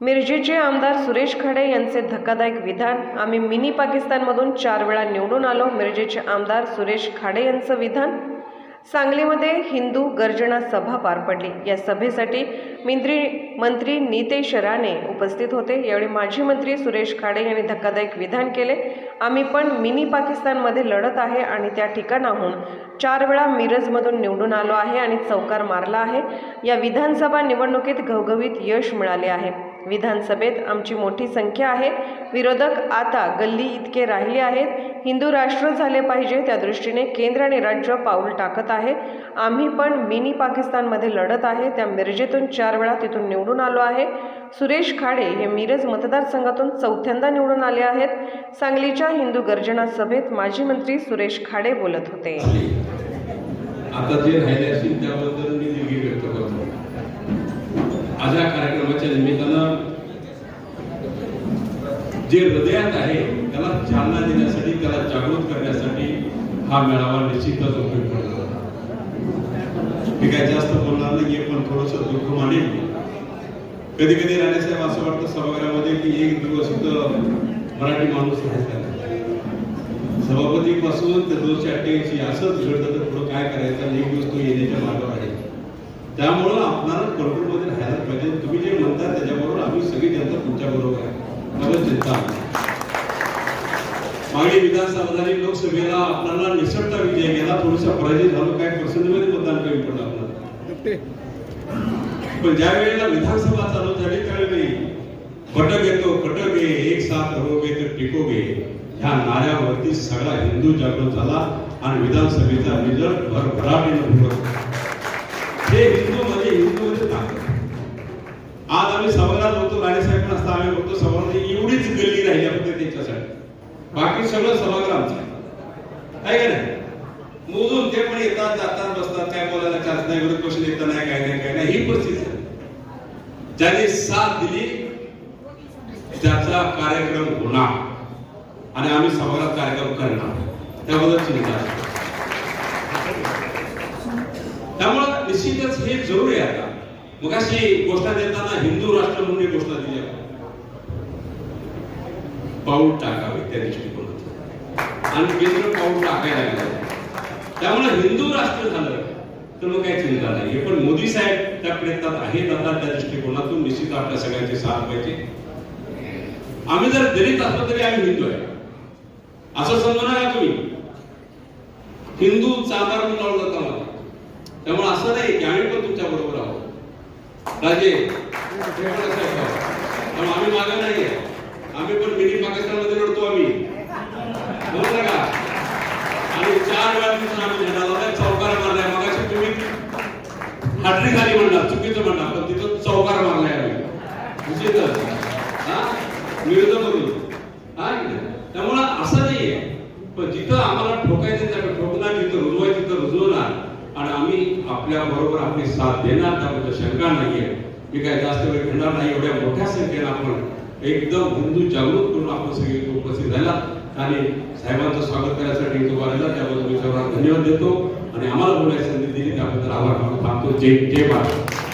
मिरजेचे आमदार सुरेश खाडे यांचे धक्कादायक विधान. आम्ही मिनी पाकिस्तानमधून चार वेळा निवडून आलो. मिरजेचे आमदार सुरेश खाडे यांचं विधान. सांगलीमध्ये हिंदू गर्जना सभा पार पडली. या सभेसाठी मिंत्री मंत्री नितेश राणे उपस्थित होते. यावेळी माजी मंत्री सुरेश खाडे यांनी धक्कादायक विधान केले. आम्ही पण मिनी पाकिस्तानमध्ये लढत आहे आणि त्या ठिकाणाहून चार वेळा मिरजमधून निवडून आलो आहे आणि चौकार मारला आहे. या विधानसभा निवडणुकीत घवघवीत यश मिळाले आहे. विधानसभेत आमची मोठी संख्या आहे. विरोधक आता गल्ली इतके राहिले आहेत. हिंदू राष्ट्र झाले पाहिजे त्या दृष्टीने केंद्र आणि राज्य पाऊल टाकत आहे. आम्ही पण मिनी पाकिस्तानमध्ये लढत आहे. त्या मिरजेतून चार वेळा तिथून निवडून आलो आहे. सुरेश खाडे हे मिरज मतदारसंघातून चौथ्यांदा निवडून आले आहेत. सांगलीच्या हिंदू गर्जना सभेत माजी मंत्री सुरेश खाडे बोलत होते. आता जे राहिले असतील त्याबद्दल मी दिलगिरी व्यक्त करतो. आज या कार्यक्रमाच्या निमित्तानं जे हृदयात आहे त्याला चालना देण्यासाठी त्याला जागृत करण्यासाठी हा मेळावा निश्चितच उपयोग पडतो मी काय जास्त बोलणार नाही पण थोडस दुःख मानेल. कधी कधी राणेसाहेब असं वाटतं सभागृहामध्ये की एक दिवस मराठी माणूस राहायचा सभापती पासून ते दोनशे अठ्ठ्याऐंशी असंच घडतं तर पुढे काय करायचं? एक दिवस तो येण्याच्या मार्गावर आहे. त्यामुळं आपणाला कंट्रोलमध्ये राहायला पाहिजे. तुम्ही जे म्हणता त्याच्याबरोबर आम्ही सगळी जनता तुमच्या बरोबर आहे. मागणी विधानसभा झाली लोकसभेला आपल्याला निसटता विजय गेला थोडासा पराजय झालो काय? पर्सेंटमध्ये मतदान कमी पडलं आपल्याला. पण ज्या वेळेला विधानसभा चालू झाली त्यावेळी कटक येतो कटक ये एक साथ रहोगे तर टिकोगे. ह्या नाऱ्यावरती सगळा हिंदू जागृत झाला आणि विधानसभेचा रिझल्ट भरभराटीनं भरत पण असता एवढीच गल्ली राहिली फक्त त्याच्यासाठी. बाकी सगळं सभागृह आमचं आहे. का नाही? मोजून ते पण येतात जातात बसतात काय बोलायला चान्स नाही विरोध पक्ष देता नाही काय नाही काय नाही ही परिस्थिती आहे ज्याने साथ दिली त्याचा कार्यक्रम होणार. आणि आम्ही सभागृहात कार्यक्रम करणार. त्याबद्दल चिंता त्यामुळं निश्चितच हे जरुरी आहे आता. मग अशी घोषणा देताना हिंदू राष्ट्र म्हणून घोषणा दिली आपण. पाऊल टाकावे त्या दृष्टिकोनातून. आणि केंद्र पाऊल टाकायला लागलं त्यामुळे हिंदू राष्ट्र झालं. तर मग काही चिंता नाही. हे पण मोदी साहेब त्या प्रयत्नात आहेत आता त्या दृष्टिकोनातून. निश्चित आपल्या सगळ्यांचे साथ पाहिजे. आम्ही जर दलित असलो तरी आम्ही हिंदू आहे. असं समजू नका तुम्ही. हिंदू चांदार म्हणून लावलं जातं आम्हाला. त्यामुळे असं नाही की आम्ही पण तुमच्या बरोबर आहोत. राजे हे पण असं आहे का? त्यामुळे आम्ही मागे नाहीये आम्ही पण मिनी पाकिस्तानमध्ये लढतो आम्ही बरोबर का आणि चार वेळा तिथून आम्ही झेंडा लावला चौकार मारलाय. मगाशी तुम्ही हाटरी झाली म्हणणार चुकीचं म्हणणार पण तिथं चौकार मारलाय आम्ही. निश्चितच हा? विरोध करून हा? त्यामुळं असं नाहीये. पण जिथं आम्हाला ठोकायचं त्या ठोकणार जिथं रुजवायचं तिथं रुजवणार. आणि आम्ही आपल्या बरोबर आपली साथ देणार त्याबद्दल शंका नाहीये. मी काय जास्त वेळ घेणार नाही एवढ्या मोठ्या संख्येनं आपण एकदम हिंदू जागृत करून आपण सगळे उपस्थित राहिला. आणि साहेबांचं स्वागत करण्यासाठी इथं आलेला त्याबद्दल मी सर्वांना धन्यवाद देतो आणि आम्हाला बोलायची संधी दिली. त्याबद्दल आभार मानून थांबतो. जय जय महाराज